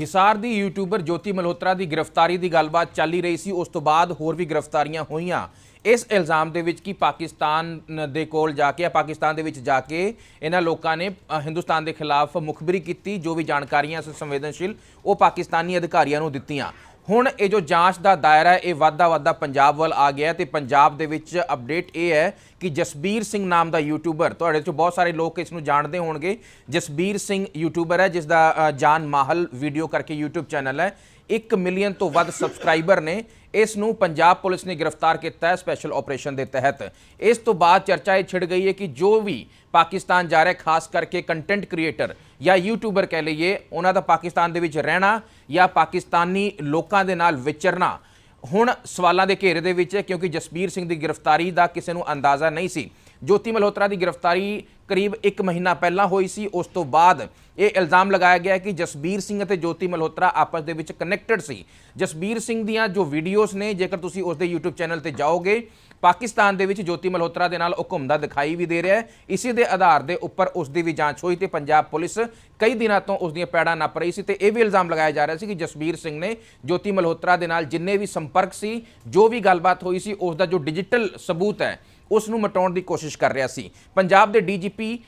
ਹਿਸਾਰ ਦੀ ਯੂਟਿਊਬਰ ਜੋਤੀ ਮਲਹੋਤਰਾ ਦੀ ਗ੍ਰਿਫਤਾਰੀ ਦੀ ਗੱਲਬਾਤ ਚੱਲ ਹੀ ਰਹੀ ਸੀ, ਉਸ ਤੋਂ ਬਾਅਦ ਹੋਰ ਵੀ ਗ੍ਰਿਫਤਾਰੀਆਂ ਹੋਈਆਂ। ਇਸ ਇਲਜ਼ਾਮ ਦੇ ਵਿੱਚ ਕਿ ਪਾਕਿਸਤਾਨ ਦੇ ਕੋਲ ਜਾ ਕੇ ਪਾਕਿਸਤਾਨ ਦੇ ਵਿੱਚ ਜਾ ਕੇ ਇਹਨਾਂ ਲੋਕਾਂ ਨੇ ਹਿੰਦੁਸਤਾਨ ਦੇ ਖਿਲਾਫ ਮੁਖਬਰੀ ਕੀਤੀ, ਜੋ ਵੀ ਜਾਣਕਾਰੀਆਂ ਸੰਵੇਦਨਸ਼ੀਲ ਉਹ ਪਾਕਿਸਤਾਨੀ ਅਧਿਕਾਰੀਆਂ ਨੂੰ ਦਿੱਤੀਆਂ। ਹੁਣ ਇਹ ਜੋ ਜਾਂਚ ਦਾ ਦਾਇਰਾ ਇਹ ਵਾਧਾ ਵਾਧਾ ਪੰਜਾਬ ਵੱਲ ਆ ਗਿਆ ਹੈ ਤੇ ਪੰਜਾਬ ਦੇ ਵਿੱਚ ਅਪਡੇਟ ਇਹ ਹੈ ਕਿ ਜਸਬੀਰ ਸਿੰਘ ਨਾਮ ਦਾ ਯੂਟਿਊਬਰ ਤੁਹਾਡੇ ਚੋਂ ਬਹੁਤ ਸਾਰੇ ਲੋਕ ਇਸ ਨੂੰ ਜਾਣਦੇ ਹੋਣਗੇ। ਜਸਬੀਰ ਸਿੰਘ ਯੂਟਿਊਬਰ ਹੈ, ਜਿਸ ਦਾ ਜਾਨ ਮਾਹਲ ਵੀਡੀਓ ਕਰਕੇ YouTube ਚੈਨਲ ਹੈ। 1 ਮਿਲੀਅਨ ਤੋਂ ਵੱਧ ਸਬਸਕ੍ਰਾਈਬਰ ਨੇ ਇਸ ਨੂੰ ਪੰਜਾਬ ਪੁਲਿਸ ਨੇ ਗ੍ਰਿਫਤਾਰ ਕੀਤਾ ਹੈ ਸਪੈਸ਼ਲ ਆਪਰੇਸ਼ਨ ਦੇ ਤਹਿਤ। ਇਸ ਤੋਂ ਬਾਅਦ ਚਰਚਾ ਇਹ ਛਿੜ ਗਈ ਹੈ ਕਿ ਜੋ ਵੀ ਪਾਕਿਸਤਾਨ ਜਾ ਰਿਹਾ ਖਾਸ ਕਰਕੇ ਕੰਟੈਂਟ ਕ੍ਰੀਏਟਰ ਜਾਂ ਯੂਟਿਊਬਰ ਕਹਿ ਲਈਏ, ਉਹਨਾਂ ਦਾ ਪਾਕਿਸਤਾਨ ਦੇ ਵਿੱਚ ਰਹਿਣਾ ਜਾਂ ਪਾਕਿਸਤਾਨੀ ਲੋਕਾਂ ਦੇ ਨਾਲ ਵਿਚਰਨਾ, ਹੁਣ ਸਵਾਲਾਂ ਦੇ ਘੇਰੇ ਦੇ ਵਿੱਚ ਹੈ ਕਿਉਂਕਿ ਜਸਬੀਰ ਸਿੰਘ ਦੀ ਗ੍ਰਿਫਤਾਰੀ ਦਾ ਕਿਸੇ ਨੂੰ ਅੰਦਾਜ਼ਾ ਨਹੀਂ ਸੀ। ਜੋਤੀ ਮਲਹੋਤਰਾ ਦੀ ਗ੍ਰਿਫਤਾਰੀ ਕਰੀਬ 1 ਮਹੀਨਾ ਪਹਿਲਾਂ ਹੋਈ ਸੀ। ਉਸ ਤੋਂ ਬਾਅਦ ਇਹ ਇਲਜ਼ਾਮ ਲਗਾਇਆ ਗਿਆ ਕਿ ਜਸਬੀਰ ਸਿੰਘ ਅਤੇ ਜੋਤੀ ਮਲਹੋਤਰਾ ਆਪਸ ਦੇ ਵਿੱਚ ਕਨੈਕਟਡ ਸੀ। ਜਸਬੀਰ ਸਿੰਘ ਦੀਆਂ ਜੋ ਵੀਡੀਓਜ਼ ਨੇ, ਜੇਕਰ ਤੁਸੀਂ ਉਸ ਦੇ YouTube ਚੈਨਲ ਤੇ ਜਾਓਗੇ, ਪਾਕਿਸਤਾਨ ਦੇ ਵਿੱਚ ਜੋਤੀ ਮਲਹੋਤਰਾ ਦੇ ਨਾਲ ਉਹ ਘੁੰਮਦਾ ਦਿਖਾਈ ਵੀ ਦੇ ਰਿਹਾ ਹੈ। ਇਸੇ ਦੇ ਆਧਾਰ ਦੇ ਉੱਪਰ ਉਸ ਦੀ ਵੀ ਜਾਂਚ ਹੋਈ ਤੇ ਪੰਜਾਬ ਪੁਲਿਸ ਕਈ ਦਿਨਾਂ ਤੋਂ ਉਸ ਦੀਆਂ ਪੈੜਾਂ ਨੱਪ ਰਹੀ ਸੀ ਤੇ ਇਹ ਵੀ ਇਲਜ਼ਾਮ ਲਗਾਇਆ ਜਾ ਰਿਹਾ ਸੀ ਕਿ ਜਸਬੀਰ ਸਿੰਘ ਨੇ ਜੋਤੀ ਮਲਹੋਤਰਾ ਦੇ ਨਾਲ ਜਿੰਨੇ ਵੀ ਸੰਪਰਕ ਸੀ, ਜੋ ਵੀ ਗੱਲਬਾਤ ਹੋਈ ਸੀ, ਉਸ ਦਾ ਜੋ ਡਿਜੀਟਲ ਸਬੂਤ ਹੈ ਉਸ ਨੂੰ ਮਟਾਉਣ ਦੀ ਕੋਸ਼ਿਸ਼ ਕਰ ਰਿਹਾ ਸੀ। ਪੰਜਾਬ ਦੇ ਡੀਜੀਪੀ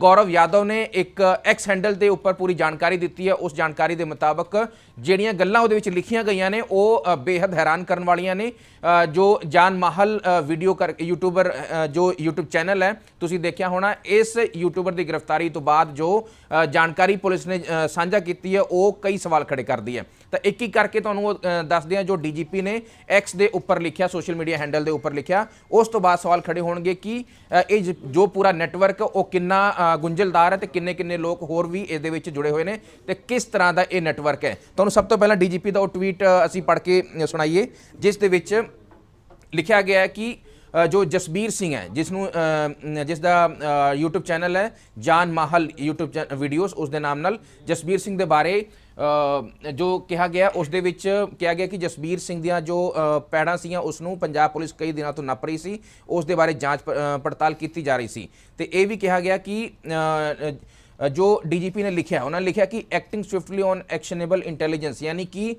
ਗੌਰਵ ਯਾਦਵ ਨੇ ਇੱਕ ਐਕਸ ਹੈਂਡਲ ਦੇ ਉੱਪਰ ਪੂਰੀ ਜਾਣਕਾਰੀ ਦਿੱਤੀ ਹੈ। ਉਸ ਜਾਣਕਾਰੀ ਦੇ ਮੁਤਾਬਕ ਜਿਹੜੀਆਂ ਗੱਲਾਂ ਉਹਦੇ ਵਿੱਚ ਲਿਖੀਆਂ ਗਈਆਂ ਨੇ ਉਹ ਅ, ਬੇहद ਹੈਰਾਨ ਕਰਨ ਵਾਲੀਆਂ ਨੇ। ਜੋ ਜਾਨ ਮਾਹਲ ਵੀਡੀਓ ਕਰ ਯੂਟਿਊਬਰ ਜੋ YouTube ਚੈਨਲ ਹੈ ਤੁਸੀਂ ਦੇਖਿਆ ਹੋਣਾ ਇਸ ਯੂਟਿਊਬਰ ਦੀ ਗ੍ਰਿਫਤਾਰੀ ਤੋਂ ਬਾਅਦ ਜੋ ਜਾਣਕਾਰੀ ਪੁਲਿਸ ਨੇ ਸਾਂਝਾ ਕੀਤੀ ਹੈ ਉਹ ਕਈ ਸਵਾਲ ਖੜੇ ਕਰਦੀ ਹੈ। ਤਾਂ ਇੱਕ ਇੱਕ ਕਰਕੇ ਤੁਹਾਨੂੰ ਉਹ, ਦੱਸਦੇ ਹਾਂ ਜੋ ਡੀਜੀਪੀ ਨੇ ਐਕਸ ਦੇ ਉੱਪਰ ਲਿਖਿਆ ਸੋਸ਼ਲ ਮੀਡੀਆ ਹੈਂਡਲ ਦੇ ਉੱਪਰ ਲਿਖਿਆ। ਉਸ ਤੋਂ ਬਾਅਦ ਸਵਾਲ ਖੜੇ ਹੋਣਗੇ ਕਿ ਇਹ ਜ- ਜੋ ਪੂਰਾ ਨੈਟਵਰਕ ਉਹ ਕਿੰਨਾ ਗੁੰਝਲਦਾਰ ਹੈ ਤੇ ਕਿੰਨੇ ਕਿੰਨੇ ਲੋਕ ਹੋਰ ਵੀ ਇਸ ਦੇ ਵਿੱਚ ਜੁੜੇ ਹੋਏ ਨੇ ਤੇ ਕਿਸ ਤਰ੍ਹਾਂ ਦਾ ਇਹ ਨੈਟਵਰਕ ਹੈ। ਤੁਹਾਨੂੰ ਸਭ ਤੋਂ ਪਹਿਲਾਂ ਡੀਜੀਪੀ ਦਾ ਉਹ ਟਵੀਟ ਅਸੀਂ ਪੜ੍ਹ ਕੇ ਸੁਣਾਈਏ ਜਿਸ ਦੇ ਵਿੱਚ ਲਿਖਿਆ ਗਿਆ ਹੈ ਕਿ ਜੋ ਜਸਬੀਰ ਸਿੰਘ ਹੈ ਜਿਸ ਨੂੰ ਅ, ਜਿਸ ਦਾ YouTube ਚੈਨਲ ਹੈ ਜਾਨ ਮਾਹਲ YouTube ਚੈ- ਵੀਡੀਓਜ਼ ਉਸ ਦੇ ਨਾਮ ਨਾਲ ਜਸਬੀਰ ਸਿੰਘ ਦੇ ਬਾਰੇ ਜੋ ਕਿਹਾ ਗਿਆ ਉਸ ਦੇ ਵਿੱਚ ਕਿਹਾ ਗਿਆ ਕਿ ਜਸਬੀਰ ਸਿੰਘ ਦੀਆਂ ਜੋ ਪੈੜਾਂ ਸੀਗੀਆਂ ਉਸ ਨੂੰ ਪੰਜਾਬ ਪੁਲਿਸ ਕਈ ਦਿਨਾਂ ਤੋਂ ਨੱਪ ਰਹੀ ਸੀ ਉਸ ਦੇ ਬਾਰੇ ਜਾਂਚ ਪੜਤਾਲ ਕੀਤੀ ਜਾ ਰਹੀ ਸੀ। ਤੇ ਇਹ ਵੀ ਕਿਹਾ ਗਿਆ ਕਿ ਜੋ ਡੀਜੀਪੀ ਨੇ ਲਿਖਿਆ ਉਹਨਾਂ ਨੇ ਲਿਖਿਆ ਕਿ acting swiftly on actionable intelligence ਯਾਨੀ ਕਿ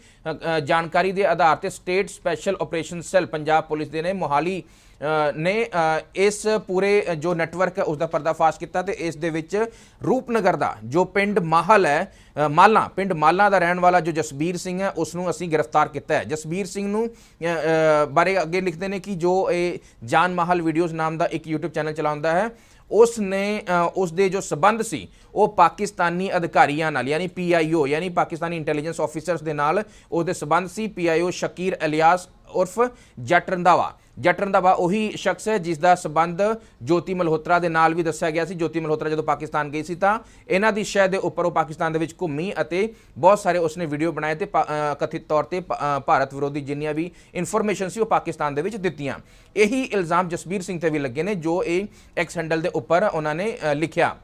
ਜਾਣਕਾਰੀ ਦੇ ਆਧਾਰ ਤੇ state special operation cell Punjab police ਦੇ ਨੇ ਮੋਹਾਲੀ ਨੇ ਇਸ ਪੂਰੇ ਜੋ ਨੈਟਵਰਕ ਹੈ ਉਸ ਦਾ ਪਰਦਾਫਾਸ਼ ਕੀਤਾ ਤੇ ਇਸ ਦੇ ਵਿੱਚ ਰੂਪਨਗਰ ਦਾ ਜੋ ਪਿੰਡ ਮਾਹਲ ਹੈ ਅ, ਮਾਲਾ ਪਿੰਡ ਮਾਲਾ ਦਾ ਰਹਿਣ ਵਾਲਾ ਜੋ ਜਸਬੀਰ ਸਿੰਘ ਹੈ ਉਸ ਨੂੰ ਅਸੀਂ ਗ੍ਰਿਫਤਾਰ ਕੀਤਾ ਹੈ। ਜਸਬੀਰ ਸਿੰਘ ਨੂੰ ਬਾਰੇ ਅੱਗੇ ਲਿਖਦੇ ਨੇ ਕਿ ਜੋ ਇਹ ਜਾਨ ਮਾਹਲ ਵੀਡੀਓਜ਼ ਨਾਮ ਦਾ ਇੱਕ YouTube ਚੈਨਲ ਚਲਾਉਂਦਾ ਹੈ ਉਸ ਨੇ ਅ, ਉਸ ਦੇ ਜੋ ਸਬੰਧ ਸੀ ਉਹ ਪਾਕਿਸਤਾਨੀ ਅਧਿਕਾਰੀਆਂ ਨਾਲ ਯਾਨੀ ਪੀਆਈਓ ਯਾਨੀ ਪਾਕਿਸਤਾਨੀ ਇੰਟੈਲੀਜੈਂਸ ਆਫੀਸਰਸ ਦੇ ਨਾਲ ਉਹਦੇ ਸਬੰਧ ਸੀ ਪੀਆਈਓ ਸ਼ਕੀਰ ਅਲਿਆਸ ਉਰਫ ਜੱਟ ਰੰਧਾਵਾ। ਜੱਟ ਰੰਧਾਵਾ ਉਹੀ ਸ਼ਖਸ ਹੈ, ਜਿਸ ਦਾ ਸਬੰਧ ਜੋਤੀ ਮਲਹੋਤਰਾ ਦੇ ਨਾਲ ਵੀ ਦੱਸਿਆ ਗਿਆ ਸੀ। ਜੋਤੀ ਮਲਹੋਤਰਾ ਜਦੋਂ ਪਾਕਿਸਤਾਨ ਗਈ ਸੀ ਤਾਂ ਇਹਨਾਂ ਦੀ ਸ਼ਹਿ ਦੇ ਉੱਪਰ ਉਹ ਪਾਕਿਸਤਾਨ ਦੇ ਵਿੱਚ ਘੁੰਮੀ ਅਤੇ ਬਹੁਤ ਸਾਰੇ ਉਸਨੇ ਵੀਡੀਓ ਬਣਾਏ ਤੇ ਪਾ- ਕਥਿਤ ਤੌਰ ਤੇ ਭਾਰਤ ਵਿਰੋਧੀ ਜਿੰਨੀਆਂ ਵੀ ਇਨਫੋਰਮੇਸ਼ਨ ਸੀ ਉਹ ਪਾਕਿਸਤਾਨ ਦੇ ਵਿੱਚ ਦਿੱਤੀਆਂ। ਇਹੀ ਇਲਜ਼ਾਮ ਜਸਬੀਰ ਸਿੰਘ ਤੇ ਵੀ ਲੱਗੇ ਨੇ, ਜੋ ਇਹ ਐਕਸ ਹੈਂਡਲ ਦੇ ਉੱਪਰ ਉਹਨਾਂ ਨੇ ਲਿਖਿਆ।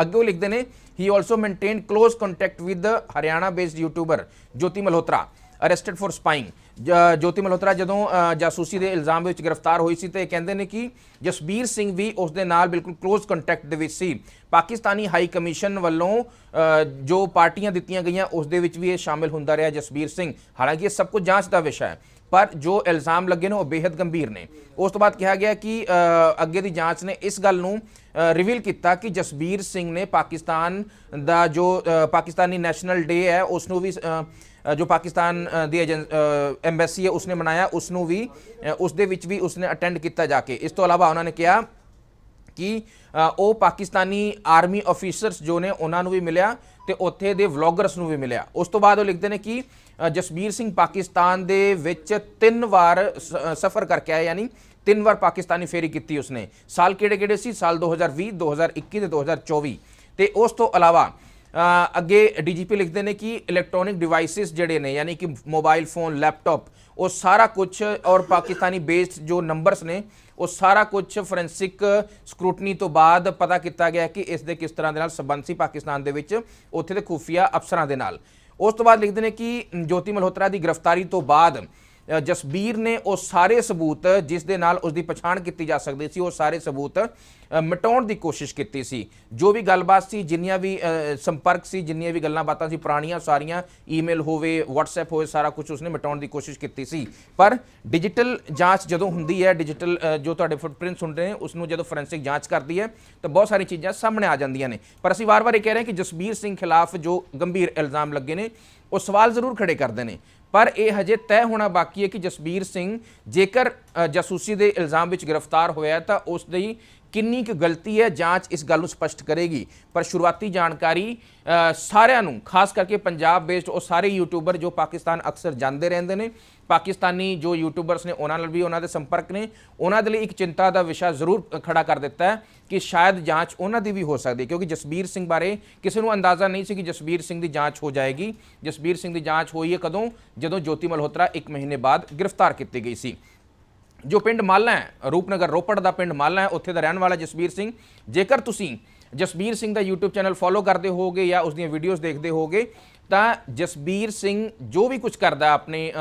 ਅੱਗੇ ਉਹ ਲਿਖਦੇ ਨੇ he also maintain close contact with Haryana based YouTuber Jyoti Malhotra. Arrested for spying Jyoti Malhotra, ਜਦੋਂ ਜਾਸੂਸੀ ਦੇ ਇਲਜ਼ਾਮ ਵਿੱਚ ਗ੍ਰਿਫਤਾਰ ਹੋਈ ਸੀ ਤੇ ਕਹਿੰਦੇ ਨੇ ਕਿ ਜਸਬੀਰ ਸਿੰਘ ਵੀ ਉਸ ਦੇ ਨਾਲ ਬਿਲਕੁਲ ক্লোਜ਼ ਕੰਟੈਕਟ ਦੇ ਵਿੱਚ ਸੀ। ਪਾਕਿਸਤਾਨੀ ਹਾਈ ਕਮਿਸ਼ਨ ਵੱਲੋਂ ਜੋ ਪਾਰਟੀਆਂ ਦਿੱਤੀਆਂ ਗਈਆਂ, ਉਸ ਦੇ ਵਿੱਚ ਵੀ ਇਹ ਸ਼ਾਮਿਲ ਹੁੰਦਾ ਰਿਹਾ ਜਸਬੀਰ ਸਿੰਘ। ਹਾਲਾਂਕਿ ਇਹ ਸਭ ਕੁਝ ਜਾਂਚ ਦਾ ਵਿਸ਼ਾ ਹੈ, ਪਰ ਜੋ ਇਲਜ਼ਾਮ ਲੱਗੇ ਨੇ ਉਹ ਬੇहद ਗੰਭੀਰ ਨੇ। ਉਸ ਤੋਂ ਬਾਅਦ ਕਿਹਾ ਗਿਆ ਕਿ ਅੱਗੇ ਦੀ ਜਾਂਚ ਨੇ ਇਸ ਗੱਲ ਨੂੰ ਰਿਵੀਲ ਕੀਤਾ ਕਿ ਜਸਬੀਰ ਸਿੰਘ ਨੇ ਪਾਕਿਸਤਾਨ ਦਾ ਜੋ ਪਾਕਿਸਤਾਨੀ ਨੈਸ਼ਨਲ ਡੇ ਹੈ, ਉਸ ਨੂੰ ਵੀ ਜੋ ਪਾਕਿਸਤਾਨ ਅ, ਦੀ ਐਮਬੈਸੀ ਹੈ ਉਸਨੇ ਮਨਾਇਆ। ਉਸ ਨੂੰ ਵੀ ਉਸ ਦੇ ਵਿੱਚ ਵੀ ਉਸਨੇ ਅਟੈਂਡ ਕੀਤਾ ਜਾ ਕੇ। ਇਸ ਤੋਂ ਇਲਾਵਾ ਉਹਨਾਂ ਨੇ ਕਿਹਾ ਕਿ ਉਹ ਪਾਕਿਸਤਾਨੀ ਆਰਮੀ ਅਫੀਸਰਸ ਜੋ ਨੇ ਉਹਨਾਂ ਨੂੰ ਵੀ ਮਿਲਿਆ ਤੇ ਉੱਥੇ ਦੇ ਵਲੌਗਰਸ ਨੂੰ ਵੀ ਮਿਲਿਆ। ਉਸ ਤੋਂ ਬਾਅਦ ਉਹ ਲਿਖਦੇ ਨੇ ਕਿ ਜਸਬੀਰ ਸਿੰਘ ਪਾਕਿਸਤਾਨ ਦੇ ਵਿੱਚ ਤਿੰਨ ਵਾਰ ਸਫ਼ਰ ਕਰਕੇ ਆਇਆ ਯਾਨੀ ਤਿੰਨ ਵਾਰ ਪਾਕਿਸਤਾਨੀ ਫੇਰੀ ਕੀਤੀ ਉਸਨੇ। ਸਾਲ ਕਿਹੜੇ ਕਿਹੜੇ ਸੀ? ਸਾਲ 2020 2021 ਤੇ 2024 ਤੇ ਉਸ ਤੋਂ ਇਲਾਵਾ ਅੱਗੇ ਡੀਜੀਪੀ ਲਿਖਦੇ ਨੇ ਕਿ ਇਲੈਕਟ੍ਰੋਨਿਕ ਡਿਵਾਈਸਿਸ ਜਿਹੜੇ ਨੇ, ਯਾਨੀ ਕਿ ਮੋਬਾਈਲ ਫੋਨ ਲੈਪਟਾਪ ਉਹ ਸਾਰਾ ਕੁਝ ਔਰ ਪਾਕਿਸਤਾਨੀ ਬੇਸਡ ਜੋ ਨੰਬਰਸ ਨੇ, ਉਹ ਸਾਰਾ ਕੁਝ ਫੋਰੈਂਸਿਕ ਸਕਰੂਟਨੀ ਤੋਂ ਬਾਅਦ ਪਤਾ ਕੀਤਾ ਗਿਆ ਕਿ ਇਸ ਦੇ ਕਿਸ ਤਰ੍ਹਾਂ ਦੇ ਨਾਲ ਸੰਬੰਧ ਸੀ ਪਾਕਿਸਤਾਨ ਦੇ ਵਿੱਚ, ਉੱਥੇ ਦੇ ਖੁਫੀਆ ਅਫਸਰਾਂ ਦੇ ਨਾਲ। ਉਸ ਤੋਂ ਬਾਅਦ ਲਿਖਦੇ ਨੇ ਕਿ ਜੋਤੀ ਮਲਹੋਤਰਾ ਦੀ ਗ੍ਰਿਫਤਾਰੀ ਤੋਂ ਬਾਅਦ ਜਸਬੀਰ ਨੇ ਉਹ ਸਾਰੇ ਸਬੂਤ, ਜਿਸ ਦੇ ਨਾਲ ਉਸ ਦੀ ਪਛਾਣ ਕੀਤੀ ਜਾ ਸਕਦੀ ਸੀ, ਉਹ ਸਾਰੇ ਸਬੂਤ ਮਿਟਾਉਣ ਦੀ ਕੋਸ਼ਿਸ਼ ਕੀਤੀ ਸੀ। ਜੋ ਵੀ ਗੱਲਬਾਤ ਸੀ, ਜਿੰਨੀਆਂ ਵੀ ਸੰਪਰਕ ਸੀ, ਜਿੰਨੀਆਂ ਵੀ ਗੱਲਾਂ ਬਾਤਾਂ ਸੀ, ਪੁਰਾਣੀਆਂ ਸਾਰੀਆਂ, ਈਮੇਲ ਹੋਵੇ, WhatsApp ਹੋਵੇ, ਸਾਰਾ ਕੁਝ ਉਸਨੇ ਮਿਟਾਉਣ ਦੀ ਕੋਸ਼ਿਸ਼ ਕੀਤੀ ਸੀ। ਪਰ ਡਿਜੀਟਲ ਜਾਂਚ ਜਦੋਂ ਹੁੰਦੀ ਹੈ, ਡਿਜੀਟਲ ਜੋ ਤੁਹਾਡੇ ਫੁੱਟਪ੍ਰਿੰਟਸ ਹੁੰਦੇ ਨੇ ਉਸ ਨੂੰ ਜਦੋਂ ਫੋਰੈਂਸਿਕ ਜਾਂਚ ਕਰਦੀ ਹੈ, ਤਾਂ ਬਹੁਤ ਸਾਰੀ ਚੀਜ਼ਾਂ ਸਾਹਮਣੇ ਆ ਜਾਂਦੀਆਂ ਨੇ। ਪਰ ਅਸੀਂ ਵਾਰ-ਵਾਰ ਇਹ ਕਹਿ ਰਹੇ ਹਾਂ ਕਿ ਜਸਬੀਰ ਸਿੰਘ ਖਿਲਾਫ ਜੋ ਗੰਭੀਰ ਇਲਜ਼ਾਮ ਲੱਗੇ ਨੇ ਉਹ ਸਵਾਲ ਜ਼ਰੂਰ ਖੜੇ ਕਰਦੇ ਨੇ। ਪਰ ਇਹ ਹਜੇ ਤੈਅ ਹੋਣਾ ਬਾਕੀ ਹੈ ਕਿ ਜਸਬੀਰ ਸਿੰਘ ਜੇਕਰ ਜਾਸੂਸੀ ਦੇ ਇਲਜ਼ਾਮ ਵਿੱਚ ਗ੍ਰਿਫਤਾਰ ਹੋਇਆ ਤਾਂ ਉਸ ਦੀ ਕਿੰਨੀ ਕੁ ਗਲਤੀ ਹੈ ਜਾਂਚ ਇਸ ਗੱਲ ਨੂੰ ਸਪਸ਼ਟ ਕਰੇਗੀ। ਪਰ ਸ਼ੁਰੂਆਤੀ ਜਾਣਕਾਰੀ ਸਾਰਿਆਂ ਨੂੰ, ਖਾਸ ਕਰਕੇ ਪੰਜਾਬ ਬੇਸਡ ਉਹ ਸਾਰੇ ਯੂਟਿਊਬਰ ਜੋ ਪਾਕਿਸਤਾਨ ਅਕਸਰ ਜਾਂਦੇ ਰਹਿੰਦੇ ਨੇ ਪਾਕਿਸਤਾਨੀ ਜੋ ਯੂਟਿਊਬਰਸ ਨੇ ਉਹਨਾਂ ਨਾਲ ਵੀ ਉਹਨਾਂ ਦੇ ਸੰਪਰਕ ਨੇ, ਉਹਨਾਂ ਦੇ ਲਈ ਇੱਕ ਚਿੰਤਾ ਦਾ ਵਿਸ਼ਾ ਜ਼ਰੂਰ ਖੜਾ ਕਰ ਦਿੱਤਾ ਹੈ ਕਿ ਸ਼ਾਇਦ ਜਾਂਚ ਉਹਨਾਂ ਦੀ ਵੀ ਹੋ ਸਕਦੀ ਹੈ, ਕਿਉਂਕਿ ਜਸਬੀਰ ਸਿੰਘ ਬਾਰੇ ਕਿਸੇ ਨੂੰ ਅੰਦਾਜ਼ਾ ਨਹੀਂ ਸੀ ਕਿ ਜਸਬੀਰ ਸਿੰਘ ਦੀ ਜਾਂਚ ਹੋ ਜਾਏਗੀ। ਜਸਬੀਰ ਸਿੰਘ ਦੀ ਜਾਂਚ ਹੋਈ ਹੈ ਕਦੋਂ? ਜਦੋਂ ਜੋਤੀ ਮਲਹੋਤਰਾ 1 ਮਹੀਨੇ ਬਾਅਦ ਗ੍ਰਿਫਤਾਰ ਕੀਤੀ ਗਈ ਸੀ। ਜੋ ਪਿੰਡ ਮਾਲਾ ਹੈ, ਰੂਪਨਗਰ ਰੋਪੜ ਦਾ ਪਿੰਡ ਮਾਲਾ ਹੈ, ਉੱਥੇ ਦਾ ਰਹਿਣ ਵਾਲਾ ਜਸਬੀਰ ਸਿੰਘ। ਜੇਕਰ ਤੁਸੀਂ ਜਸਬੀਰ ਸਿੰਘ ਦਾ YouTube ਚੈਨਲ ਫੋਲੋ ਕਰਦੇ ਹੋਗੇ ਜਾਂ ਉਸ ਦੀਆਂ ਵੀਡੀਓਜ਼ ਦੇਖਦੇ ਹੋਗੇ ਤਾਂ ਜਸਬੀਰ ਸਿੰਘ ਜੋ ਵੀ ਕੁਝ ਕਰਦਾ ਆਪਣੇ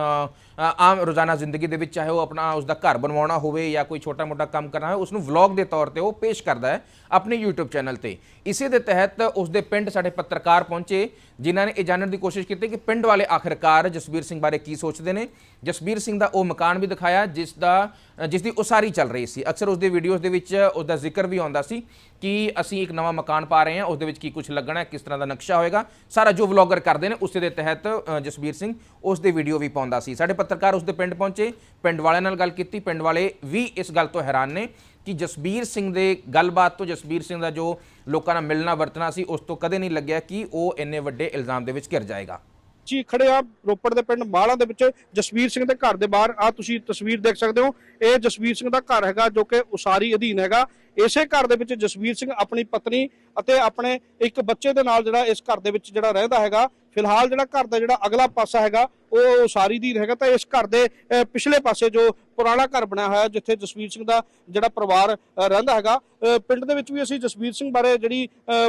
ਆਮ ਰੋਜ਼ਾਨਾ ਜ਼ਿੰਦਗੀ ਦੇ ਵਿੱਚ ਚਾਹੇ ਉਹ ਆਪਣਾ ਉਸ ਦਾ ਘਰ ਬਣਵਾਉਣਾ ਹੋਵੇ ਜਾਂ ਕੋਈ ਛੋਟਾ-ਮੋਟਾ ਕੰਮ ਕਰਨਾ ਹੋਵੇ ਉਸ ਨੂੰ ਵਲੌਗ ਦੇ ਤੌਰ ਤੇ ਉਹ ਪੇਸ਼ ਕਰਦਾ ਹੈ ਆਪਣੇ YouTube ਚੈਨਲ ਤੇ। ਇਸੇ ਦੇ ਤਹਿਤ ਉਸ ਦੇ ਪਿੰਡ ਸਾਡੇ ਪੱਤਰਕਾਰ ਪਹੁੰਚੇ, ਜਿਨ੍ਹਾਂ ਨੇ ਇਹ ਜਾਣਨ ਦੀ ਕੋਸ਼ਿਸ਼ ਕੀਤੀ ਕਿ ਪਿੰਡ ਵਾਲੇ ਆਖਿਰਕਾਰ ਜਸਬੀਰ ਸਿੰਘ ਬਾਰੇ ਕੀ ਸੋਚਦੇ ਨੇ। ਜਸਬੀਰ ਸਿੰਘ ਦਾ ਉਹ ਮਕਾਨ ਵੀ ਦਿਖਾਇਆ, ਜਿਸ ਦਾ ਜਿਸ ਦੀ ਉਸਾਰੀ ਚੱਲ ਰਹੀ ਸੀ। ਅਕਸਰ ਉਸ ਦੇ ਵੀਡੀਓਜ਼ ਦੇ ਵਿੱਚ ਉਸ ਦਾ ਜ਼ਿਕਰ ਵੀ ਆਉਂਦਾ ਸੀ ਕਿ ਅਸੀਂ ਇੱਕ ਨਵਾਂ ਮਕਾਨ ਪਾ ਰਹੇ ਹਾਂ ਉਸ ਦੇ ਵਿੱਚ ਕੀ ਕੁਝ ਲੱਗਣਾ ਹੈ, ਕਿਸ ਤਰ੍ਹਾਂ ਦਾ ਨਕਸ਼ਾ ਹੋਏਗਾ। ਸਾਰਾ ਜੋ ਵਲੌਗਰ ਕਰਦੇ ਨੇ, ਉਸੇ ਦੇ ਤਹਿਤ ਜਸਬੀਰ ਸਿੰਘ ਉਸ ਦੇ ਵੀਡੀਓ ਵੀ ਪਾਉਂਦਾ ਸੀ। ਸਾਡੇ ਪੱਤਰਕਾਰ ਉਸ ਦੇ ਪਿੰਡ ਪਹੁੰਚੇ, ਪਿੰਡ ਵਾਲਿਆਂ ਨਾਲ ਗੱਲ ਕੀਤੀ, ਪਿੰਡ ਵਾਲੇ ਵੀ ਇਸ ਗੱਲ ਤੋਂ ਹੈਰਾਨ ਨੇ ਕਿ ਜਸਬੀਰ ਸਿੰਘ ਦੇ ਗੱਲਬਾਤ ਤੋਂ, ਜਸਬੀਰ ਸਿੰਘ ਦਾ ਜੋ ਲੋਕਾਂ ਨਾਲ ਮਿਲਣਾ, ਵਰਤਣਾ ਸੀ, ਉਸ ਤੋਂ ਕਦੇ ਨਹੀਂ ਲੱਗਿਆ ਕਿ ਉਹ ਇੰਨੇ ਵੱਡੇ ਇਲਜ਼ਾਮ ਦੇ ਵਿੱਚ ਘਿਰ ਜਾਏਗਾ। ਜੀ, ਖੜੇ ਆ ਰੋਪੜ ਦੇ ਪਿੰਡ ਮਾਲਾ ਦੇ ਵਿੱਚ ਜਸਵੀਰ ਸਿੰਘ ਦੇ ਘਰ ਦੇ ਬਾਹਰ। ਆ ਤੁਸੀਂ ਤਸਵੀਰ ਦੇਖ ਸਕਦੇ ਹੋ, ਇਹ ਜਸਵੀਰ ਸਿੰਘ ਦਾ ਘਰ ਹੈਗਾ, ਜੋ ਕਿ ਉਸਾਰੀ ਅਧੀਨ ਹੈਗਾ। ਇਸੇ ਘਰ ਦੇ ਵਿੱਚ ਜਸਵੀਰ ਸਿੰਘ ਆਪਣੀ ਪਤਨੀ ਅਤੇ ਆਪਣੇ ਇੱਕ ਬੱਚੇ ਦੇ ਨਾਲ ਜਿਹੜਾ ਇਸ ਘਰ ਦੇ ਵਿੱਚ ਜਿਹੜਾ ਰਹਿੰਦਾ ਹੈਗਾ, ਫਿਲਹਾਲ ਜਿਹੜਾ ਘਰ ਦਾ ਜਿਹੜਾ ਅਗਲਾ ਪਾਸਾ ਹੈਗਾ ਉਹ ਉਸਾਰੀ ਦੀ ਹੈਗਾ ਤਾਂ ਇਸ ਘਰ ਦੇ ਪਿਛਲੇ ਪਾਸੇ ਜੋ ਪੁਰਾਣਾ ਘਰ ਬਣਿਆ ਹੋਇਆ, ਜਿੱਥੇ ਜਸਵੀਰ ਸਿੰਘ ਦਾ ਜਿਹੜਾ ਪਰਿਵਾਰ ਰਹਿੰਦਾ ਹੈਗਾ ਪਿੰਡ ਦੇ ਵਿੱਚ ਵੀ ਅਸੀਂ ਜਸਵੀਰ ਸਿੰਘ ਬਾਰੇ ਜਿਹੜੀ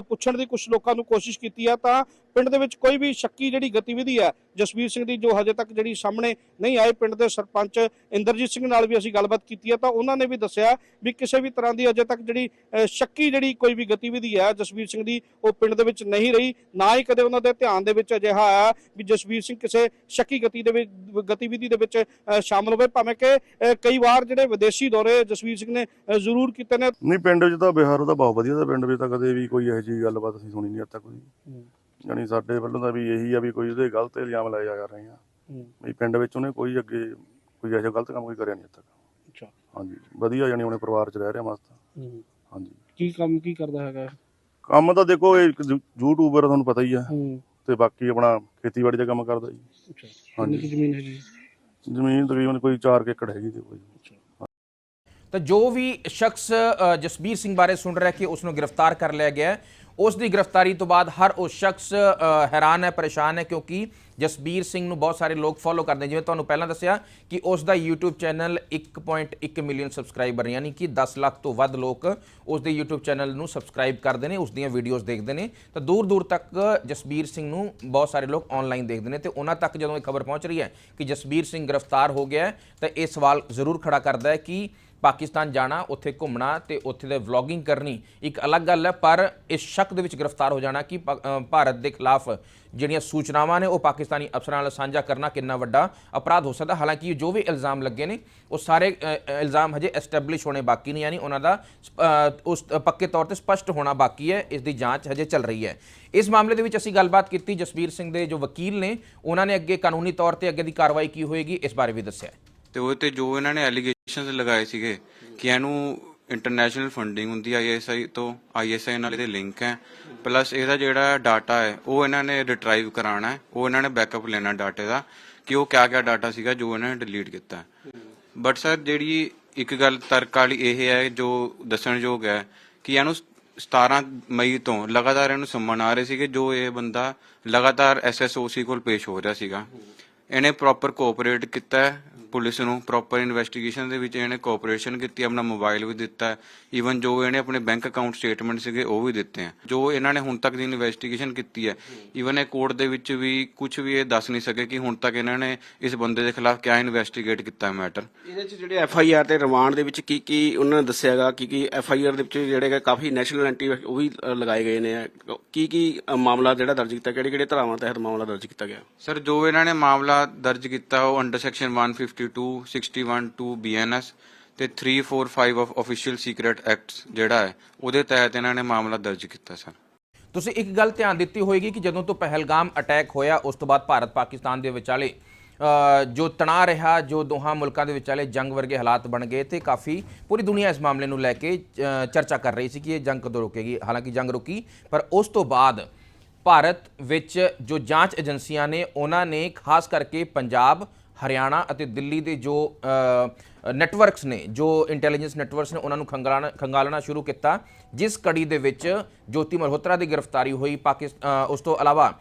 ਪੁੱਛਣ ਦੀ ਕੁਝ ਲੋਕਾਂ ਨੂੰ ਕੋਸ਼ਿਸ਼ ਕੀਤੀ ਆ, ਤਾਂ ਪਿੰਡ ਦੇ ਵਿੱਚ ਕੋਈ ਵੀ ਸ਼ੱਕੀ ਜਿਹੜੀ ਗਤੀਵਿਧੀ ਹੈ, ਜਸਵੀਰ ਸਿੰਘ ਦੀ ਜੋ ਹਜੇ ਤੱਕ ਜਿਹੜੀ ਸਾਹਮਣੇ ਨਹੀਂ ਆਏ ਪਿੰਡ ਦੇ ਸਰਪੰਚ ਇੰਦਰਜੀਤ ਸਿੰਘ ਨਾਲ ਵੀ ਅਸੀਂ ਗੱਲਬਾਤ ਕੀਤੀ ਹੈ ਤਾਂ ਉਹਨਾਂ ਨੇ ਵੀ ਦੱਸਿਆ ਵੀ ਕਿਸੇ ਵੀ ਤਰ੍ਹਾਂ ਦੀ ਅਜੇ ਤੱਕ ਜਿਹੜੀ ਸ਼ੱਕੀ ਜਿਹੜੀ ਕੋਈ ਵੀ ਗਤੀਵਿਧੀ ਹੈ, ਜਸਵੀਰ ਸਿੰਘ ਦੀ, ਉਹ ਪਿੰਡ ਦੇ ਵਿੱਚ ਨਹੀਂ ਰਹੀ। ਨਾ ਹੀ ਕਦੇ ਉਹਨਾਂ ਦੇ ਧਿਆਨ ਦੇ ਵਿੱਚ ਅਜਿਹਾ ਆਇਆ ਵੀ ਜਸਵੀਰ ਸਿੰਘ ਕਿਸੇ ਸ਼ੱਕੀ ਗਤੀ ਦੇ ਵਿੱਚ ਗਤੀਵਿਧੀ ਦੇ ਵਿੱਚ ਸ਼ਾਮਲ ਹੋਵੇ ਭਾਵੇਂ ਕਿ ਕਈ ਵਾਰ ਜਿਹੜੇ ਵਿਦੇਸ਼ੀ ਦੌਰੇ ਜਸਵੀਰ ਸਿੰਘ ਨੇ ਜ਼ਰੂਰ ਕੀਤੇ ਨੇ। ਨਹੀਂ ਪਿੰਡ 'ਚ ਤਾਂ ਬਿਹਾਰ ਉਹਦਾ ਬਹੁਤ ਵਧੀਆ ਦਾ ਪਿੰਡ ਵਿੱਚ ਤਾਂ ਕਦੇ ਵੀ ਕੋਈ ਇਹੋ ਜਿਹੀ ਗੱਲਬਾਤ ਅਸੀਂ ਸੁਣੀ ਨਹੀਂ ਅੱਜ ਤੱਕ ਕੋਈ। ਯਾਨੀ ਸਾਡੇ ਵੱਲੋਂ ਤਾਂ ਵੀ ਇਹੀ ਆ ਵੀ ਕੋਈ ਉਹਦੇ ਗਲਤ ਇਲਜ਼ਾਮ ਲਾਏ ਜਾ ਰਹੇ ਆ। ਵੀ ਪਿੰਡ ਵਿੱਚ ਉਹਨੇ ਕੋਈ ਅੱਗੇ ਕੋਈ ਜਿਹਾ ਗਲਤ ਕੰਮ ਕੋਈ ਕਰਿਆ ਨਹੀਂ ਅੱਜ ਤੱਕ। ਅੱਛਾ। ਹਾਂਜੀ। ਵਧੀਆ ਯਾਨੀ ਉਹਨੇ ਪਰਿਵਾਰ 'ਚ ਰਹਿ ਰਿਹਾ ਮਸਤ। ਹਾਂਜੀ। ਕੀ ਕੰਮ ਕੀ ਕਰਦਾ ਹੈਗਾ? ਕੰਮ ਤਾਂ ਦੇਖੋ ਇਹ ਯੂਟਿਊਬਰ ਤੁਹਾਨੂੰ ਪਤਾ ਹੀ ਆ। ਹੂੰ। ਤੇ ਬਾਕੀ ਆਪਣਾ ਖੇਤੀਬਾੜੀ ਦਾ ਕੰਮ ਕਰਦਾ ਜੀ। ਅੱਛਾ। ਹਾਂਜੀ। ਕਿੰਨੀ ਕੁ ਜ਼ਮੀਨ ਜ਼ਮੀਨ ਤਕਰੀਬਨ ਕੋਈ 4 ਏਕੜ ਹੈਗੀ ਤੇ ਕੋਈ ਤਾਂ ਜੋ ਵੀ ਸ਼ਖਸ ਅ, ਜਸਬੀਰ ਸਿੰਘ ਬਾਰੇ ਸੁਣ ਰਿਹਾ ਕਿ ਉਸ ਨੂੰ ਗ੍ਰਿਫਤਾਰ ਕਰ ਲਿਆ ਗਿਆ ਹੈ, ਉਸ ਦੀ ਗ੍ਰਿਫਤਾਰੀ ਤੋਂ ਬਾਅਦ ਹਰ ਉਹ ਸ਼ਖਸ ਹੈਰਾਨ ਹੈ, ਪਰੇਸ਼ਾਨ ਹੈ ਕਿਉਂਕਿ ਜਸਬੀਰ ਸਿੰਘ ਨੂੰ ਬਹੁਤ ਸਾਰੇ ਲੋਕ ਫੋਲੋ ਕਰਦੇ ਜਿਵੇਂ ਤੁਹਾਨੂੰ ਪਹਿਲਾਂ ਦੱਸਿਆ ਕਿ ਉਸ ਦਾ YouTube ਚੈਨਲ 1.1 ਮਿਲੀਅਨ ਸਬਸਕ੍ਰਾਈਬਰ ਯਾਨੀ ਕਿ 10 ਲੱਖ ਤੋਂ ਵੱਧ ਲੋਕ ਉਸ ਦੇ YouTube ਚੈਨਲ ਨੂੰ ਸਬਸਕ੍ਰਾਈਬ ਕਰਦੇ ਨੇ ਉਸ ਦੀਆਂ ਵੀਡੀਓਜ਼ ਦੇਖਦੇ ਨੇ। ਤਾਂ ਦੂਰ ਦੂਰ ਤੱਕ ਜਸਬੀਰ ਸਿੰਘ ਨੂੰ ਬਹੁਤ ਸਾਰੇ ਲੋਕ ਆਨਲਾਈਨ ਦੇਖਦੇ ਨੇ ਤੇ ਉਹਨਾਂ ਤੱਕ ਜਦੋਂ ਇਹ ਖਬਰ ਪਹੁੰਚ ਰਹੀ ਹੈ ਕਿ ਜਸਬੀਰ ਸਿੰਘ ਗ੍ਰਿਫਤਾਰ ਹੋ ਗਿਆ ਤਾਂ ਇਹ ਸਵਾਲ ਜ਼ਰੂਰ ਖੜਾ ਕਰਦਾ ਹੈ ਕਿ ਪਾਕਿਸਤਾਨ ਜਾਣਾ, ਉੱਥੇ ਘੁੰਮਣਾ ਤੇ ਉੱਥੇ ਦੇ ਵਲੌਗਿੰਗ ਕਰਨੀ ਇੱਕ ਅਲੱਗ ਗੱਲ ਹੈ, ਪਰ ਇਸ ਸ਼ੱਕ ਦੇ ਵਿੱਚ ਗ੍ਰਿਫਤਾਰ ਹੋ ਜਾਣਾ ਕਿ ਪਾ- ਭਾਰਤ ਦੇ ਖਿਲਾਫ ਜਿਹੜੀਆਂ ਸੂਚਨਾਵਾਂ ਨੇ ਉਹ ਪਾਕਿਸਤਾਨੀ ਅਫਸਰਾਂ ਨਾਲ ਸਾਂਝਾ ਕਰਨਾ ਕਿੰਨਾ ਵੱਡਾ ਅਪਰਾਧ ਹੋ ਸਕਦਾ। ਹਾਲਾਂਕਿ ਜੋ ਵੀ ਇਲਜ਼ਾਮ ਲੱਗੇ ਨੇ, ਉਹ ਸਾਰੇ ਇਲਜ਼ਾਮ ਹਜੇ ਐਸਟੈਬਲਿਸ਼ ਹੋਣੇ ਬਾਕੀ ਨੇ, ਯਾਨੀ ਉਹਨਾਂ ਦਾ ਉਸ ਪੱਕੇ ਤੌਰ ਤੇ ਸਪਸ਼ਟ ਹੋਣਾ ਬਾਕੀ ਹੈ, ਇਸ ਦੀ ਜਾਂਚ ਹਜੇ ਚੱਲ ਰਹੀ ਹੈ। ਇਸ ਮਾਮਲੇ ਦੇ ਵਿੱਚ ਅਸੀਂ ਗੱਲਬਾਤ ਕੀਤੀ ਜਸਵੀਰ ਸਿੰਘ ਦੇ ਜੋ ਵਕੀਲ ਨੇ, ਉਹਨਾਂ ਨੇ ਅੱਗੇ ਕਾਨੂੰਨੀ ਤੌਰ ਤੇ ਅੱਗੇ ਦੀ ਕਾਰਵਾਈ ਕੀ ਹੋਏਗੀ, ਇਸ ਬਾਰੇ ਵੀ ਦੱਸਿਆ। ਤੇ ਉਹ ਤੇ ਜੋ ਇਹਨਾਂ ਨੇ ਐਲੀਗੇਸ਼ਨਸ ਲਗਾਏ ਸੀਗੇ ਕਿ ਇਹਨੂੰ ਇੰਟਰਨੈਸ਼ਨਲ ਫੰਡਿੰਗ ਹੁੰਦੀ ਆਈਐਸਆਈ ਤੋਂ ਆਈਐਸਆਈ ਨਾਲ ਇਹਦੇ ਲਿੰਕ ਹੈ। ਪਲੱਸ ਇਹਦਾ ਜਿਹੜਾ ਡਾਟਾ ਹੈ, ਉਹ ਇਹਨਾਂ ਨੇ ਰਿਟਰਾਈਵ ਕਰਾਉਣਾ ਹੈ। ਉਹ ਇਹਨਾਂ ਨੇ ਬੈਕਅਪ ਲੈਣਾ ਡਾਟੇ ਦਾ ਕਿ ਉਹ ਕਿਆ ਕਿਆ ਡਾਟਾ ਸੀਗਾ ਜੋ ਇਹਨਾਂ ਨੇ ਡਿਲੀਟ ਕੀਤਾ ਬਟ ਸਰ ਜਿਹੜੀ ਇੱਕ ਗੱਲ ਤਰਕ ਵਾਲੀ ਇਹ ਹੈ, ਜੋ ਦੱਸਣਯੋਗ ਹੈ ਕਿ ਇਹਨੂੰ 17 ਮਈ ਤੋਂ ਲਗਾਤਾਰ ਇਹਨੂੰ ਸੰਮਨ ਆ ਰਹੇ ਸੀਗੇ, ਜੋ ਇਹ ਬੰਦਾ ਲਗਾਤਾਰ ਐਸਐਸਓਸੀ ਕੋਲ ਪੇਸ਼ ਹੋ ਰਿਹਾ ਸੀਗਾ। ਇਹਨੇ ਪ੍ਰੋਪਰ ਕੋਆਪਰੇਟ ਕੀਤਾ ਪੁਲਿਸ ਨੂੰ ਪ੍ਰੋਪਰ ਇਨਵੈਸਟੀਗੇਸ਼ਨ ਦੇ ਵਿੱਚ ਇਹਨੇ ਕੋਆਪਰੇਸ਼ਨ ਕੀਤੀ ਆਪਣਾ ਮੋਬਾਈਲ ਵੀ ਦਿੱਤਾ ਈਵਨ ਜੋ ਇਹਨੇ ਆਪਣੇ ਬੈਂਕ ਅਕਾਊਂਟ ਸਟੇਟਮੈਂਟ ਸੀਗੇ ਉਹ ਵੀ ਦਿੱਤੇ ਆ ਜੋ ਇਹਨਾਂ ਨੇ ਹੁਣ ਤੱਕ ਦੀ ਇਨਵੈਸਟੀਗੇਸ਼ਨ ਕੀਤੀ ਹੈ ਈਵਨ ਇਹ ਕੋਰਟ ਦੇ ਵਿੱਚ ਵੀ ਕੁਝ ਵੀ ਇਹ ਦੱਸ ਨਹੀਂ ਸਕੇ ਕਿ ਹੁਣ ਤੱਕ ਇਹਨਾਂ ਨੇ ਇਸ ਬੰਦੇ ਦੇ ਖਿਲਾਫ ਕਿਆ ਇਨਵੈਸਟੀਗੇਟ ਕੀਤਾ ਹੈ ਮੈਟਰ ਇਹਦੇ ਚ ਜਿਹੜੇ ਐਫ ਆਈ ਆਰ ਤੇ ਰਿਮਾਂਡ ਦੇ ਵਿੱਚ ਕੀ ਕੀ ਉਹਨਾਂ ਨੇ ਦੱਸਿਆਗਾ ਕੀ ਕੀ ਐਫ ਆਈ ਆਰ ਦੇ ਵਿੱਚ ਜਿਹੜੇ ਕਾਫੀ ਨੈਸ਼ਨਲ ਐਂਟੀ ਉਹ ਵੀ ਲਗਾਏ ਗਏ ਨੇ। ਕੀ ਕੀ ਮਾਮਲਾ ਜਿਹੜਾ ਦਰਜ ਕੀਤਾ ਕਿਹੜੇ ਕਿਹੜੇ ਧਾਰਾਵਾਂ ਤਹਿਤ ਮਾਮਲਾ ਦਰਜ ਕੀਤਾ ਗਿਆ? ਸਰ ਜੋ ਇਹਨਾਂ ਨੇ ਮਾਮਲਾ ਦਰਜ ਕੀਤਾ ਉਹ ਅੰਡਰ ਸੈਕਸ਼ਨ 152 61 2 ਬੀਐਨਐਸ ਤੇ 345 ਆਫ ਆਫੀਸ਼ੀਅਲ ਸੀਕ੍ਰੀਟ ਐਕਟਸ ਜਿਹੜਾ ਹੈ, ਉਹਦੇ ਤਹਿਤ ਇਹਨਾਂ ਨੇ ਮਾਮਲਾ ਦਰਜ ਕੀਤਾ ਸਰ। ਤੁਸੀਂ ਇੱਕ ਗੱਲ ਧਿਆਨ ਦਿੱਤੀ ਹੋਏਗੀ ਕਿ ਜਦੋਂ ਤੋਂ ਪਹਿਲਗਾਮ ਅਟੈਕ ਹੋਇਆ, ਉਸ ਤੋਂ ਬਾਅਦ ਭਾਰਤ ਪਾਕਿਸਤਾਨ ਦੇ ਵਿਚਾਲੇ ਜੋ ਤਣਾਅ ਰਿਹਾ, ਜੋ ਦੋਹਾਂ ਮੁਲਕਾਂ ਦੇ ਵਿਚਾਲੇ ਜੰਗ ਵਰਗੇ ਹਾਲਾਤ ਬਣ ਗਏ, ਤੇ ਕਾਫੀ ਪੂਰੀ ਦੁਨੀਆ ਇਸ ਮਾਮਲੇ ਨੂੰ ਲੈ ਕੇ ਚਰਚਾ ਕਰ ਰਹੀ ਸੀ ਕਿ ਇਹ ਜੰਗ ਕਦੋਂ ਰੁਕੇਗੀ। ਹਾਲਾਂਕਿ ਜੰਗ ਰੁਕੀ, ਪਰ ਉਸ ਤੋਂ ਬਾਅਦ ਭਾਰਤ ਵਿੱਚ ਜੋ ਜਾਂਚ ਏਜੰਸੀਆਂ ਨੇ, ਉਹਨਾਂ ਨੇ ਖਾਸ ਕਰਕੇ ਪੰਜਾਬ ਹਰਿਆਣਾ ਅਤੇ ਦਿੱਲੀ ਦੇ ਜੋ ਨੈਟਵਰਕਸ ਨੇ, ਜੋ ਇੰਟੈਲੀਜੈਂਸ ਨੈਟਵਰਕਸ ਨੇ, ਉਹਨਾਂ ਨੂੰ ਖੰਗਾਲਣਾ ਖੰਗਾਲਣਾ ਸ਼ੁਰੂ ਕੀਤਾ, ਜਿਸ ਕੜੀ ਦੇ ਵਿੱਚ ਜੋਤੀ ਮਲਹੋਤਰਾ ਦੀ ਗ੍ਰਿਫਤਾਰੀ ਹੋਈ ਪਾਕਿਸਤਾਨ ਉਸ ਤੋਂ ਇਲਾਵਾ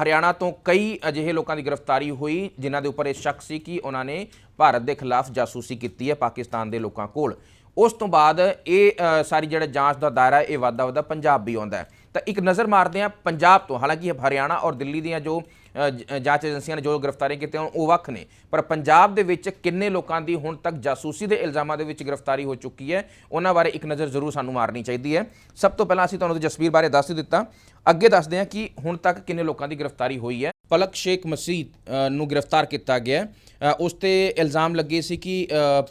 ਹਰਿਆਣਾ ਤੋਂ ਕਈ ਅਜਿਹੇ ਲੋਕਾਂ ਦੀ ਗ੍ਰਿਫਤਾਰੀ ਹੋਈ, ਜਿਨ੍ਹਾਂ ਦੇ ਉੱਪਰ ਇਹ ਸ਼ੱਕ ਸੀ ਕਿ ਉਹਨਾਂ ਨੇ ਭਾਰਤ ਦੇ ਖਿਲਾਫ ਜਾਸੂਸੀ ਕੀਤੀ ਹੈ ਪਾਕਿਸਤਾਨ ਦੇ ਲੋਕਾਂ ਕੋਲ। ਉਸ ਤੋਂ ਬਾਅਦ ਇਹ ਸਾਰੀ ਜਿਹੜਾ ਜਾਂਚ ਦਾ ਦਾਇਰਾ ਇਹ ਵਾਧਾ ਵਾਧਾ ਪੰਜਾਬ ਵੀ ਆਉਂਦਾ ਹੈ। ਤਾਂ ਇੱਕ ਨਜ਼ਰ ਮਾਰਦੇ ਹਾਂ ਪੰਜਾਬ ਤੋਂ, ਹਾਲਾਂਕਿ ਹਰਿਆਣਾ ਔਰ ਦਿੱਲੀ ਦੀਆਂ ਜੋ ਜਾਂਚ ਏਜੰਸੀਆਂ ਨੇ ਜੋ ਗ੍ਰਿਫਤਾਰੀ ਕੀਤੀਆਂ ਉਹ ਵੱਖ ਨੇ। ਪਰ ਪੰਜਾਬ ਦੇ ਵਿੱਚ ਕਿੰਨੇ ਲੋਕਾਂ ਦੀ ਹੁਣ ਤੱਕ ਜਾਸੂਸੀ ਦੇ ਇਲਜ਼ਾਮਾਂ ਦੇ ਵਿੱਚ ਗ੍ਰਿਫਤਾਰੀ ਹੋ ਚੁੱਕੀ ਹੈ, ਉਹਨਾਂ ਬਾਰੇ ਇੱਕ ਨਜ਼ਰ ਜ਼ਰੂਰ ਸਾਨੂੰ ਮਾਰਨੀ ਚਾਹੀਦੀ ਹੈ। ਸਭ ਤੋਂ ਪਹਿਲਾਂ ਅਸੀਂ ਤੁਹਾਨੂੰ ਜਸਵੀਰ ਬਾਰੇ ਦੱਸ ਦਿੱਤਾ। ਅੱਗੇ ਦੱਸਦੇ ਹਾਂ ਕਿ ਹੁਣ ਤੱਕ ਕਿੰਨੇ ਲੋਕਾਂ ਦੀ ਗ੍ਰਿਫਤਾਰੀ ਹੋਈ ਹੈ। ਪਲਕ ਸ਼ੇਖ ਮਸੀਦ ਨੂੰ ਗ੍ਰਿਫਤਾਰ ਕੀਤਾ ਗਿਆ ਉਸ ਤੇ ਇਲਜ਼ਾਮ ਲੱਗੇ ਸੀ ਕਿ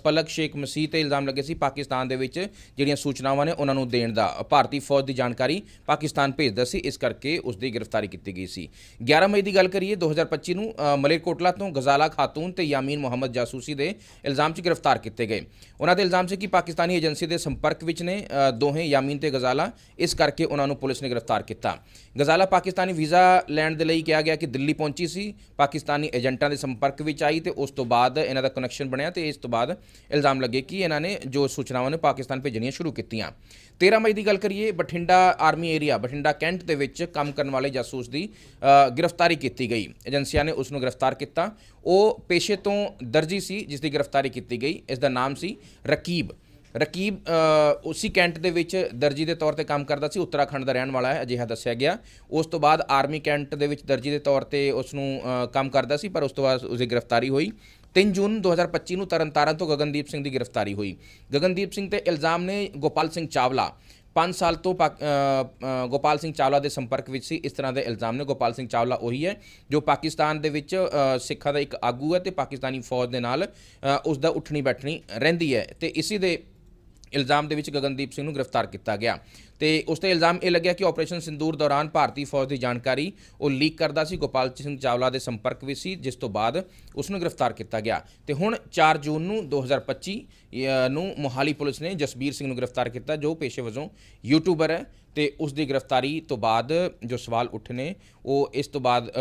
ਪਲਕ ਸ਼ੇਖ ਮਸੀਹ ਤੇ ਇਲਜ਼ਾਮ ਲੱਗੇ ਸੀ ਪਾਕਿਸਤਾਨ ਦੇ ਵਿੱਚ ਜਿਹੜੀਆਂ ਸੂਚਨਾਵਾਂ ਨੇ ਉਹਨਾਂ ਨੂੰ ਦੇਣ ਦਾ। ਭਾਰਤੀ ਫੌਜ ਦੀ ਜਾਣਕਾਰੀ ਪਾਕਿਸਤਾਨ ਭੇਜਦਾ ਸੀ, ਇਸ ਕਰਕੇ ਉਸ ਦੀ ਗ੍ਰਿਫਤਾਰੀ ਕੀਤੀ ਗਈ ਸੀ। 11 ਮਈ ਦੀ ਗੱਲ ਕਰੀਏ 2025 ਨੂੰ ਮਲੇਰਕੋਟਲਾ ਤੋਂ ਗਜ਼ਾਲਾ ਖਾਤੂਨ ਤੇ ਯਾਮੀਨ ਮੁਹੰਮਦ ਜਾਸੂਸੀ ਦੇ ਇਲਜ਼ਾਮ 'ਚ ਗ੍ਰਿਫਤਾਰ ਕੀਤੇ ਗਏ। ਉਹਨਾਂ ਦੇ ਇਲਜ਼ਾਮ ਸੀ ਕਿ ਪਾਕਿਸਤਾਨੀ ਏਜੰਸੀ ਦੇ ਸੰਪਰਕ ਵਿੱਚ ਨੇ ਦੋਹੇ ਯਾਮੀਨ ਤੇ ਗਜ਼ਾਲਾ, ਇਸ ਕਰਕੇ ਉਹਨਾਂ ਨੂੰ ਪੁਲਿਸ ਨੇ ਗ੍ਰਿਫਤਾਰ ਕੀਤਾ। ਗਜ਼ਾਲਾ ਪਾਕਿਸਤਾਨੀ ਵੀਜ਼ਾ ਲੈਣ ਦੇ ਲਈ ਕਿਹਾ ਗਿਆ ਕਿ ਦਿੱਲੀ ਪਹੁੰਚੀ ਸੀ, ਪਾਕਿਸਤਾਨੀ ਏਜੰਟਾਂ ਦੇ ਸੰਪਰਕ ਵਿੱਚ ਆਈ ਤੇ ਉਸ ਤੋਂ ਬਾਅਦ ਇਹਨਾਂ ਦਾ ਕਨੈਕਸ਼ਨ ਬਣਿਆ ਤੇ ਇਸ ਤੋਂ ਬਾਅਦ ਇਲਜ਼ਾਮ ਲੱਗੇ ਕਿ ਇਹਨਾਂ ਨੇ ਜੋ ਸੂਚਨਾਵਾਂ ਨੇ ਪਾਕਿਸਤਾਨ ਭੇਜਣੀਆਂ ਸ਼ੁਰੂ ਕੀਤੀਆਂ। 13 ਮਈ ਦੀ ਗੱਲ ਕਰੀਏ, Bathinda army area, Bathinda cantt ਦੇ ਵਿੱਚ ਕੰਮ ਕਰਨ ਵਾਲੇ ਜਾਸੂਸ ਦੀ ਗ੍ਰਿਫਤਾਰੀ ਕੀਤੀ ਗਈ। ਏਜੰਸੀਆਂ ਨੇ ਉਸ ਨੂੰ ਗ੍ਰਿਫਤਾਰ ਕੀਤਾ। ਉਹ ਪੇਸ਼ੇ ਤੋਂ ਦਰਜੀ ਸੀ ਜਿਸ ਦੀ ਗ੍ਰਿਫਤਾਰੀ ਕੀਤੀ ਗਈ। ਇਸ ਦਾ ਨਾਮ ਸੀ ਰਕੀਬ। ਰਕੀਬ ਅ, ਉਸੀ ਕੈਂਟ ਦੇ ਵਿੱਚ ਦਰਜੀ ਦੇ ਤੌਰ ਤੇ ਕੰਮ ਕਰਦਾ ਸੀ। ਉੱਤਰਾਖੰਡ ਦਾ ਰਹਿਣ ਵਾਲਾ ਹੈ ਅਜਿਹਾ ਦੱਸਿਆ ਗਿਆ। ਉਸ ਤੋਂ ਬਾਅਦ ਆਰਮੀ ਕੈਂਟ ਦੇ ਵਿੱਚ ਦਰਜੀ ਦੇ ਤੌਰ ਤੇ ਉਸ ਨੂੰ ਕੰਮ ਕਰਦਾ ਸੀ ਪਰ ਉਸ ਤੋਂ ਬਾਅਦ ਉਸ ਦੀ ਗ੍ਰਿਫਤਾਰੀ ਹੋਈ। 3 ਜੂਨ 2025 ਨੂੰ ਤਰਨਤਾਰਨ ਤੋਂ ਗਗਨਦੀਪ ਸਿੰਘ ਦੀ ਗ੍ਰਿਫਤਾਰੀ ਹੋਈ। ਗਗਨਦੀਪ ਸਿੰਘ ਤੇ ਇਲਜ਼ਾਮ ਨੇ ਗੋਪਾਲ ਸਿੰਘ ਚਾਵਲਾ 5 ਸਾਲ ਤੋਂ ਪਾਕ- ਗੋਪਾਲ ਸਿੰਘ ਚਾਵਲਾ ਦੇ ਸੰਪਰਕ ਵਿੱਚ ਸੀ। ਇਸ ਤਰ੍ਹਾਂ ਦੇ ਇਲਜ਼ਾਮ ਨੇ। ਗੋਪਾਲ ਸਿੰਘ ਚਾਵਲਾ ਉਹੀ ਹੈ ਜੋ ਪਾਕਿਸਤਾਨ ਦੇ ਵਿੱਚ ਸਿੱਖਾਂ ਦਾ ਇੱਕ ਆਗੂ ਹੈ ਤੇ ਪਾਕਿਸਤਾਨੀ ਫੌਜ ਦੇ ਨਾਲ ਅ, ਉਸ ਦਾ ਉੱਠਣੀ ਬੈਠਣੀ ਰਹਿੰਦੀ ਹੈ। ਤੇ ਇਸੇ ਦੇ ਇਲਜ਼ਾਮ ਦੇ ਵਿੱਚ ਗਗਨਦੀਪ ਸਿੰਘ ਨੂੰ ਗ੍ਰਿਫਤਾਰ ਕੀਤਾ ਗਿਆ। ਤੇ ਉਸ ਤੇ ਇਲਜ਼ਾਮ ਇਹ ਲੱਗਿਆ ਕਿ ਆਪਰੇਸ਼ਨ ਸਿੰਦੂਰ ਦੌਰਾਨ ਭਾਰਤੀ ਫੌਜ ਦੀ ਜਾਣਕਾਰੀ ਉਹ ਲੀਕ ਕਰਦਾ ਸੀ। ਗੋਪਾਲ ਸਿੰਘ ਚਾਵਲਾ ਦੇ ਸੰਪਰਕ ਵਿੱਚ ਸੀ ਜਿਸ ਤੋਂ ਬਾਅਦ ਉਸ ਨੂੰ ਗ੍ਰਿਫਤਾਰ ਕੀਤਾ ਗਿਆ। ਤੇ ਹੁਣ 4 ਜੂਨ ਨੂੰ 2025 ਅ, ਨੂੰ ਮੋਹਾਲੀ ਪੁਲਿਸ ਨੇ ਜਸਬੀਰ ਸਿੰਘ ਨੂੰ ਗ੍ਰਿਫਤਾਰ ਕੀਤਾ ਜੋ ਪੇਸ਼ੇ ਵਜੋਂ ਯੂਟਿਊਬਰ ਹੈ ਤੇ ਉਸ ਦੀ ਗ੍ਰਿਫਤਾਰੀ ਤੋਂ ਬਾਅਦ ਜੋ ਸਵਾਲ ਉੱਠੇ ਨੇ ਉਹ ਇਸ ਤੋਂ ਬਾਅਦ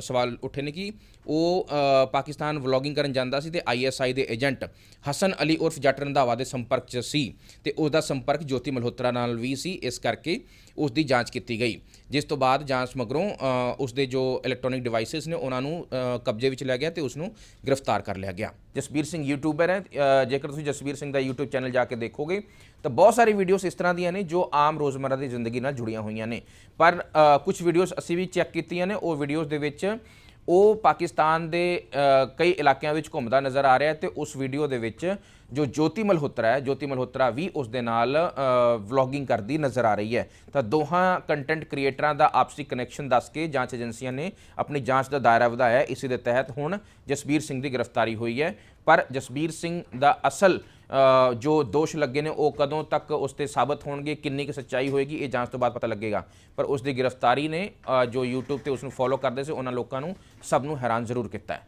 ਸਵਾਲ ਉੱਠੇ ਨੇ ਕਿ ਉਹ ਪਾਕਿਸਤਾਨ ਵਲੌਗਿੰਗ ਕਰਨ ਜਾਂਦਾ ਸੀ ਤੇ ਆਈਐਸਆਈ ਦੇ ਏਜੰਟ ਹਸਨ ਅਲੀ ਉਰਫ ਜੱਟ ਰੰਧਾਵਾ ਦੇ ਸੰਪਰਕ 'ਚ ਸੀ ਤੇ ਉਸ ਦਾ ਸੰਪਰਕ ਜੋਤੀ ਮਲਹੋਤਰਾ ਨਾਲ ਵੀ ਸੀ ਇਸ ਕਰਕੇ ਉਸ ਦੀ ਜਾਂਚ ਕੀਤੀ ਗਈ। ਜਿਸ ਤੋਂ ਬਾਅਦ ਜਾਂਚ ਮਗਰੋਂ ਅ, ਉਸ ਦੇ ਜੋ ਇਲੈਕਟ੍ਰੋਨਿਕ ਡਿਵਾਈਸਸ ਨੇ ਉਹਨਾਂ ਨੂੰ ਕਬਜ਼ੇ ਵਿੱਚ ਲਿਆ ਗਿਆ ਤੇ ਉਸ ਨੂੰ ਗ੍ਰਿਫਤਾਰ ਕਰ ਲਿਆ ਗਿਆ। ਜਸਬੀਰ ਸਿੰਘ ਯੂਟਿਊਬਰ ਹੈ ਜੇਕਰ ਤੁਸੀਂ ਜਸਬੀਰ ਸਿੰਘ ਦਾ YouTube ਚੈਨਲ ਜਾ ਕੇ ਦੇਖੋਗੇ ਤਾਂ ਬਹੁਤ ਸਾਰੀ ਵੀਡੀਓਜ਼ ਇਸ ਤਰ੍ਹਾਂ ਦੀਆਂ ਨੇ ਜੋ ਆਮ ਰੋਜ਼ਮਰਰਾ ਦੀ ਜ਼ਿੰਦਗੀ ਨਾਲ ਜੁੜੀਆਂ ਹੋਈਆਂ ਨੇ। ਪਰ ਕੁਝ ਵੀਡੀਓਜ਼ ਅਸੀਂ ਵੀ ਚੈੱਕ ਚੈੱਕ ਕੀਤੀਆਂ ਨੇ, ਉਹ ਵੀਡੀਓਜ਼ ਦੇ ਵਿੱਚ ਉਹ ਪਾਕਿਸਤਾਨ ਦੇ ਕਈ ਇਲਾਕਿਆਂ ਵਿੱਚ ਘੁੰਮਦਾ ਨਜ਼ਰ ਆ ਰਿਹਾ ਹੈ ਤੇ ਉਸ ਵੀਡੀਓ ਦੇ ਵਿੱਚ ਜੋ ਜੋਤੀ ਮਲਹੋਤਰਾ ਹੈ, ਜੋਤੀ ਮਲਹੋਤਰਾ ਵੀ ਉਸ ਦੇ ਨਾਲ ਵਲੌਗਿੰਗ ਕਰਦੀ ਨਜ਼ਰ ਆ ਰਹੀ ਹੈ ਤਾਂ ਦੋਹਾਂ ਕੰਟੈਂਟ ਕ੍ਰੀਏਟਰਾਂ ਦਾ ਆਪਸੀ ਕਨੈਕਸ਼ਨ ਦੱਸ ਕੇ ਜਾਂਚ ਏਜੰਸੀਆਂ ਨੇ ਆਪਣੀ ਜਾਂਚ ਦਾ ਦਾਇਰਾ ਵਧਾਇਆ ਹੈ। ਇਸੇ ਦੇ ਤਹਿਤ ਹੁਣ ਜਸਬੀਰ ਸਿੰਘ ਦੀ ਗ੍ਰਿਫਤਾਰੀ ਹੋਈ ਹੈ ਪਰ ਜਸਬੀਰ ਸਿੰਘ ਦਾ ਅਸਲ ਜੋ ਦੋਸ਼ ਲੱਗੇ ਨੇ, ਉਹ ਕਦੋਂ ਤੱਕ ਉਸ ਤੇ ਸਾਬਤ ਹੋਣਗੇ, ਕਿੰਨੀ ਕੁ ਸੱਚਾਈ ਹੋਏਗੀ, ਇਹ ਜਾਂਚ ਤੋਂ ਬਾਅਦ ਪਤਾ ਲੱਗੇਗਾ। ਪਰ ਉਸ ਦੀ ਗ੍ਰਿਫਤਾਰੀ ਨੇ ਜੋ YouTube ਤੇ ਉਸ ਨੂੰ ਫੋਲੋ ਕਰਦੇ ਸੀ, ਉਹਨਾਂ ਲੋਕਾਂ ਨੂੰ ਸਭ ਨੂੰ ਹੈਰਾਨ ਜ਼ਰੂਰ ਕੀਤਾ ਹੈ।